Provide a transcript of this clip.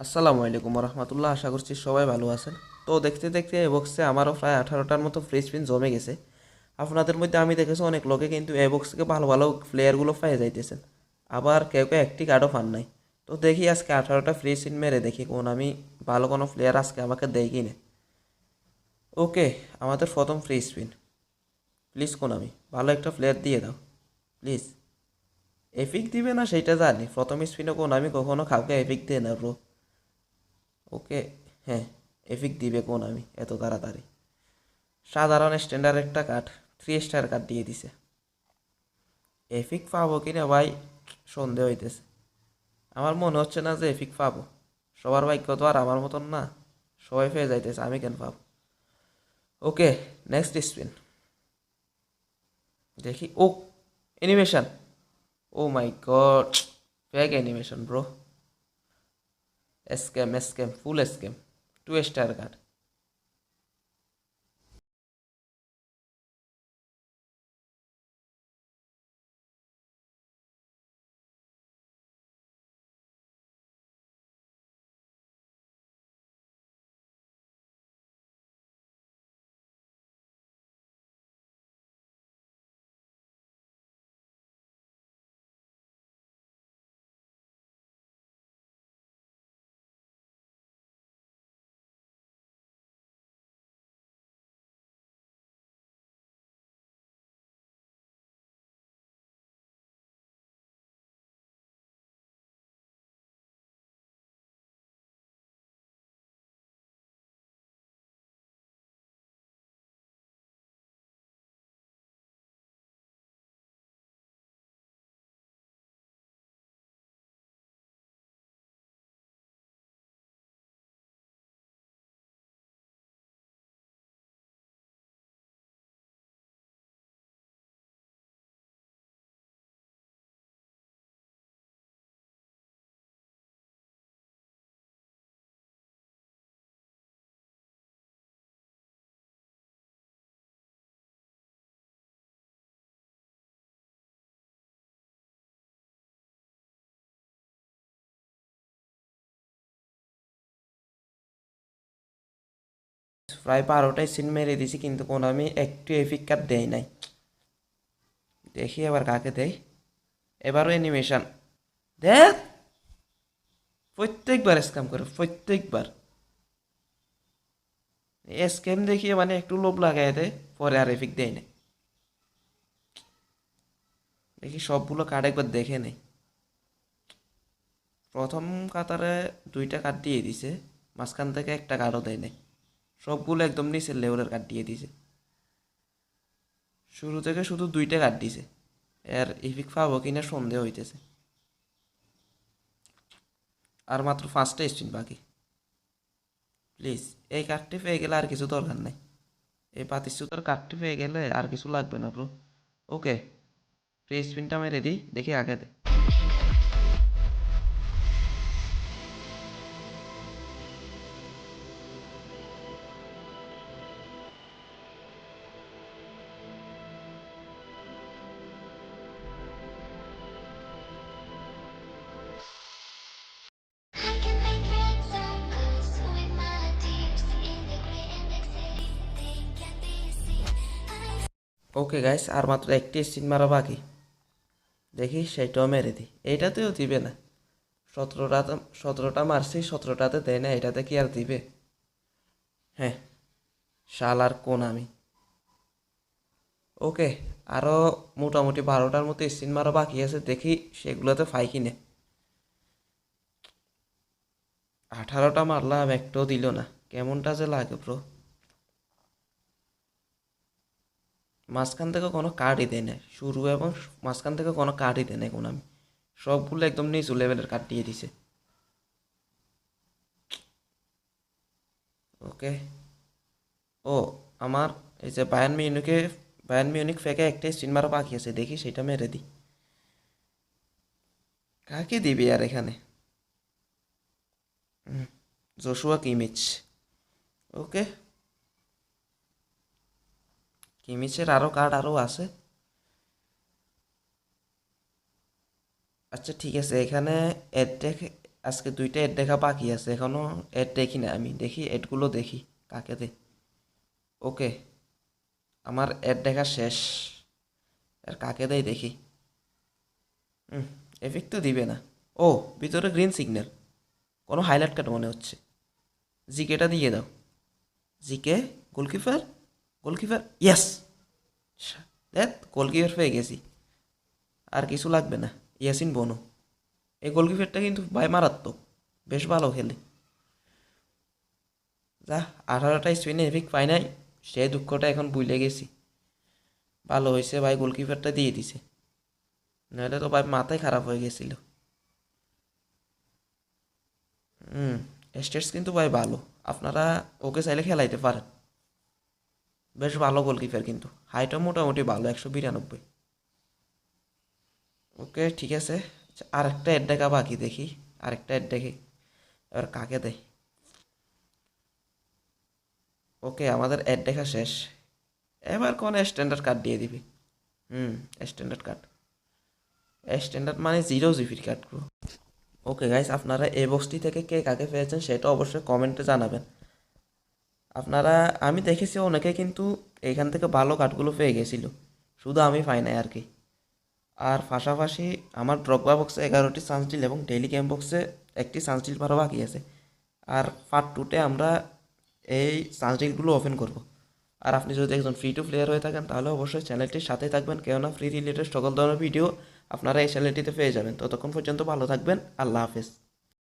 আসসালামু আলাইকুম রহমতুল্লাহ আশা করছি সবাই ভালো আছেন। তো দেখতে দেখতে এই বক্সে আমারও প্রায় আঠারোটার মতো ফ্রি স্পিন জমে গেছে। আপনাদের মধ্যে আমি দেখেছি অনেক লোকে কিন্তু এ বক্সকে ভালো ভালো প্লেয়ারগুলো পেয়ে যাইতেছেন। আবার কেউ কেউ একটি কার্ডও পান নাই। তো দেখি আজকে আঠারোটা ফ্রি স্পিন মেরে দেখি কোন আমি ভালো কোনো প্লেয়ার আজকে আমাকে দেয় কি না ওকে আমাদের প্রথম ফ্রি স্পিন প্লিজ কোন আমি? ভালো একটা প্লেয়ার দিয়ে দাও। প্লিজ এফিক দিবে না, সেটা জানি। প্রথম স্পিনে কোন আমি কখনো কাউকে এফিক দিয়ে না ব্রো ওকে হ্যাঁ এফিক দিবে কোন আমি, এত তাড়াতাড়ি। সাধারণ স্ট্যান্ডার্ড একটা কার্ড থ্রি স্টার কার্ড দিয়ে দিছে। এফিক পাবো কিনা ভাই, সন্দেহ হইতেছে। আমার মনে হচ্ছে না যে এফিক পাবো। সবার ভাগ্য তো আর আমার মতন না। সবাই পেয়ে যাইতেছে, আমি কেন পাবো? ওকে নেক্সট স্পিন দেখি, ও animation oh my god fake animation bro scam scam full scam two star card প্রায় বারোটাই সিন মেরে দিছি, কিন্তু কোনো আমি একটু এফিক কার্ড দেই নাই। দেখি এবার কাকে দেই। এবারও অ্যানিমেশন দেখ! প্রত্যেকবার স্ক্যাম করে, প্রত্যেকবার। স্ক্যাম দেখিয়ে মানে একটু লোভ লাগাই দেয় পরে আর এফিক দেয় না দেখি সবগুলো কার্ড একবার দেখে নেই। প্রথম কাতারে দুইটা কার্ড দিয়ে দিছে, মাঝখান থেকে একটা কার্ডও দেয় নাই। সবগুলো একদম নিচের লেভেলের কার্ড দিয়ে দিছে শুরু থেকে শুধু দুইটা কার্ড দিছে এর ইফিক পাবো কিনা সন্দেহ হইতেছে। আর মাত্র পাঁচটা স্পিন বাকি। প্লিজ এই কাঠটি পেয়ে গেলে আর কিছু দরকার নাই। এই পাতিস্যুতার কাঠটি পেয়ে গেলে আর কিছু লাগবে না ব্রো ওকে ফ্রি স্পিনটা আমি রেডি দেখি আগে দে। ওকে গাইস আর মাত্র একটি স্পিন মারা বাকি। দেখি সেটাও মেরে দিই। এইটাতেও দিবে না। সতেরোটা সতেরোটা মারছি, সতেরোটাতে দেয় না, এটাতে কি আর দিবে? হ্যাঁ শাল আর কোন আমি। ওকে আরও মোটামুটি বারোটার মতো স্পিন মারা বাকি আছে, দেখি সেগুলোতে ফাই কিনে। আঠারোটা মারলাম, একটাও দিল না। কেমনটা যে লাগে ব্রো মাঝখান থেকে কোনো কার্ডই দেয় না শুরু এবং মাঝখান থেকে কোনো কার্ডই দেয় না এখন আমি। সবগুলো একদম নিচু লেভেলের কার্ড দিয়ে দিছে। ওকে। ও, আমার এই যে বায়ান মিউনিকে বায়ান মিউনিক ফেকে একটা স্পিন মারা বাকি আছে। দেখি সেটা মেরে দিই। কাকে দিবি আর এখানে? জোশুয়া কিমিচ ওকে। কিমিচের আরও কার্ড আরও আছে। আচ্ছা ঠিক আছে, এখানে অ্যাডেক আজকে দুইটা এড দেখা বাকি আছে এখনও এড দেখি না, আমি দেখি এডগুলো দেখি, কাকে দে ওকে আমার এড দেখা শেষ, আর কাকে দেয় দেখি। হুম এফেক্ট তো দিবে না। ও, ভিতরে গ্রিন সিগন্যাল কোনো হাইলাইট কাট মনে হচ্ছে। জিকেটা দিয়ে দাও। জিকে গোলকিপার গোলকিপার ইয়াস দেখ গোলকিপার পেয়ে গেছি। আর কিছু লাগবে না। ইয়াসিন বনু। এই গোলকিপারটা কিন্তু ভাই মারাত্মক। বেশ ভালো খেলে। যা, আঠারোটা স্পিনে এফিক পাই নাই। সে দুঃখটা এখন ভুলে গেছি। ভালো হয়েছে ভাই গোলকিপারটা দিয়ে দিছে। নাহলে তো ভাই মাথায় খারাপ হয়ে গেছিল। হুম স্টেটস কিন্তু ভাই ভালো। আপনারা ওকে চাইলে খেলাইতে পারেন। বেশ ভালো গোলকিপার কিন্তু। হাইটও মোটামুটি ভালো একশো বিরানব্বই। ওকে ঠিক আছে। আচ্ছা, আরেকটা এড দেখা বাকি দেখি আরেকটা এড দেখি। এবার কাকে দেয় ওকে আমাদের অ্যাড দেখা শেষ। এবার কোন স্ট্যান্ডার্ড কার্ড দিয়ে দিবি? হুম স্ট্যান্ডার্ড কার্ড স্ট্যান্ডার্ড মানে জিরো জিবির কার্ডগুলো ওকে গাইস আপনারা এই বক্সটি থেকে কে কাকে পেয়েছেন সেটা অবশ্যই কমেন্টে জানাবেন। আপনারা, আমি দেখেছি অনেকে কিন্তু এখান থেকে ভালো কাঠগুলো পেয়ে গেছিল। শুধু আমি পাই নাই আর কি। আর পাশাপাশি আমার ড্রগবা বক্সে এগারোটি সানস্টিল এবং ডেইলি গেম বক্সে একটি সানস্টিল পারও বাকি আছে। আর পার্ট টুতে আমরা এই সানস্টিলগুলো ওপেন করব। আর আপনি যদি একজন ফ্রি টু প্লেয়ার হয়ে থাকেন, তাহলে অবশ্যই চ্যানেলটির সাথে থাকবেন। কেননা ফ্রি রিলেটেড সকল ধরনের ভিডিও আপনারা এই চ্যানেলটিতে পেয়ে যাবেন। ততক্ষণ পর্যন্ত ভালো থাকবেন। আল্লাহ হাফেজ।